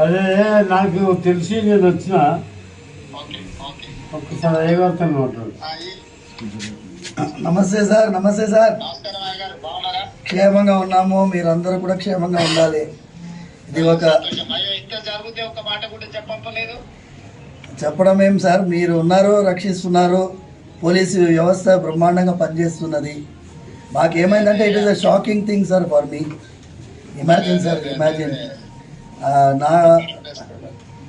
అదే నాకు తెలిసి నేను వచ్చిన. Okay okay. ఒక్కసారి అయ్యగారితో నమస్తే సార్ నమస్తే సార్. నమస్కారం అయ్య గారు బాగున్నారా? క్షేమంగా ఉన్నాము మీరందరూ కూడా క్షేమంగా ఉండాలి. ఇది ఒక సంతోషం. అయ్యో ఇంత జరిగితే ఒక మాట కూడా చెప్పలేదు చెప్పడం ఏం సార్ మీరు ఉన్నారు రక్షిస్తున్నారు. పోలీసు వ్యవస్థ బ్రహ్మాండంగా పనిచేస్తున్నది. మాకేమైందంటే it is a shocking thing sir for me imagine sir imagine నా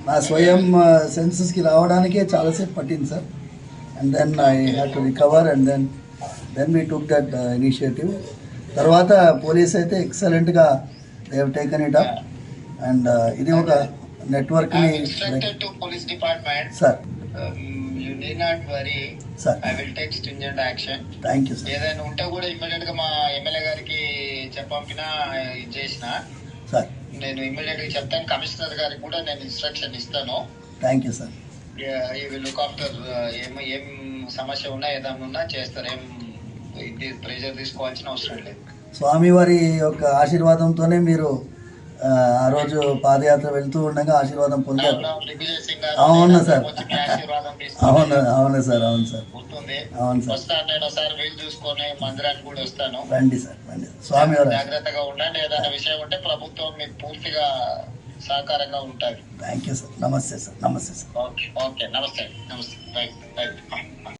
నా స్వయం సెన్సెస్కి రావడానికే చాలాసేపు పట్టింది sir. And then I have to recover and then then we took that initiative తర్వాత పోలీస్ అయితే ఎక్సలెంట్గా they have taken it up and ఇది ఒక నెట్వర్క్ని instructed to police department sir you not worry sir I will take stringent action thank you sir ఏదైనా ఉంటే కూడా ఇమ్మీడియట్గా మా ఎమ్మెల్యే గారికి చెప్పంపినా ఇది చేసిన. సార్ నేను ఇమ్మీడియట్గా చెప్తాను. కమిషనర్ గారికి కూడా నేను ఇన్స్ట్రక్షన్ ఇస్తాను. థ్యాంక్ యూ సార్ ఈ లుక్ ఆఫ్టర్ ఏం ఏం సమస్య ఉన్నా ఏదైనా ఉన్నా చేస్తారు. ఏం ఇది ప్రెషర్ తీసుకోవాల్సిన అవసరం లేదు. స్వామివారి యొక్క ఆశీర్వాదంతోనే మీరు ఆ, రోజు పాదయాత్ర వెళ్తూ ఉండగా ఆశీర్వాదం పొందారు. అవును సార్. అవును అవును సార్ అవును సార్. గుర్తుంది. అవును సార్. వస్తాను నేను ఒకసారి వీలు చూసుకొని మందిరానికి కూడా వస్తాను. రండి సార్ రండి. స్వామివారి జాగ్రత్తగా ఉండండి. ఏదైనా విషయం ఉంటే ప్రభుత్వం మీకు పూర్తిగా సహకారంగా ఉంటుంది థ్యాంక్ యూ సార్. నమస్తే సార్ నమస్తే సార్. Okay okay. నమస్తే నమస్తే. Right right.